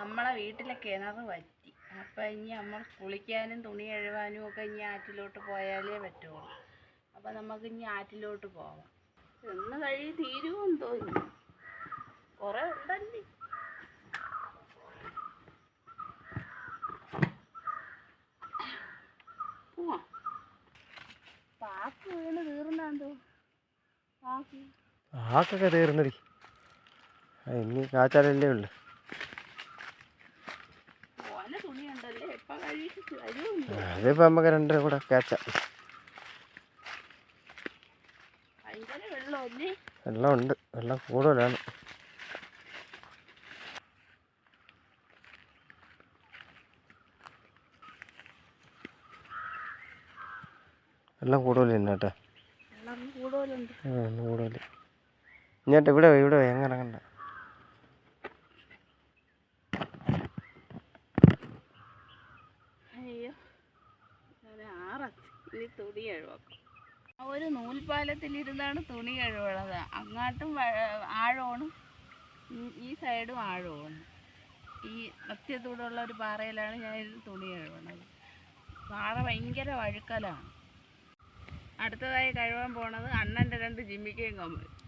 നമ്മളെ വീട്ടിലെ കിണർ വറ്റി. അപ്പം ഇനി നമ്മൾ കുളിക്കാനും തുണി കഴുകാനും ഒക്കെ ഇനി ആറ്റിലോട്ട് പോയാലേ പറ്റുള്ളൂ. അപ്പം നമുക്ക് ഇനി ആറ്റിലോട്ട് പോവാം. ഇന്ന് കഴി തീരുമെന്ന് തോന്നി കുറേ ഉണ്ടല്ലേ? പോവാം. പാക്ക് വീണ് തീർന്നാന്തോ? പാക്ക്. ആക്കൊക്കെ തീർന്നടി. ഇനി കാച്ചാലല്ലേ ഉള്ളു. അതിപ്പോൾ നമുക്ക് രണ്ടര കൂടെ കാച്ചാം വെള്ളം ഉണ്ട് വെള്ളം കൂടുതലാണ്. വെള്ളം കൂടുതൽ വെള്ളം കൂടുതൽ ഇങ്ങോട്ട് ഇവിടെ ഇവിടെ എങ്ങനെ കണ്ട ഇനി തുണി കഴുവാക്കും ഒരു നൂൽപ്പാലത്തിലിരുന്നാണ് തുണി കഴുകണത്. അങ്ങാട്ടും ആഴമാണ്. ഈ- സൈഡും ആഴമാണ്. ഈ മധ്യത്തൂടെയുള്ള ഒരു പാറയിലാണ് ഞാൻ തുണി കഴുകണത്. പാറ ഭയങ്കര വഴുക്കലാണ്. അടുത്തതായി കഴുകാൻ പോണത് അണ്ണന്റെ രണ്ട് ജിമ്മിക്കയും കമ്മൽ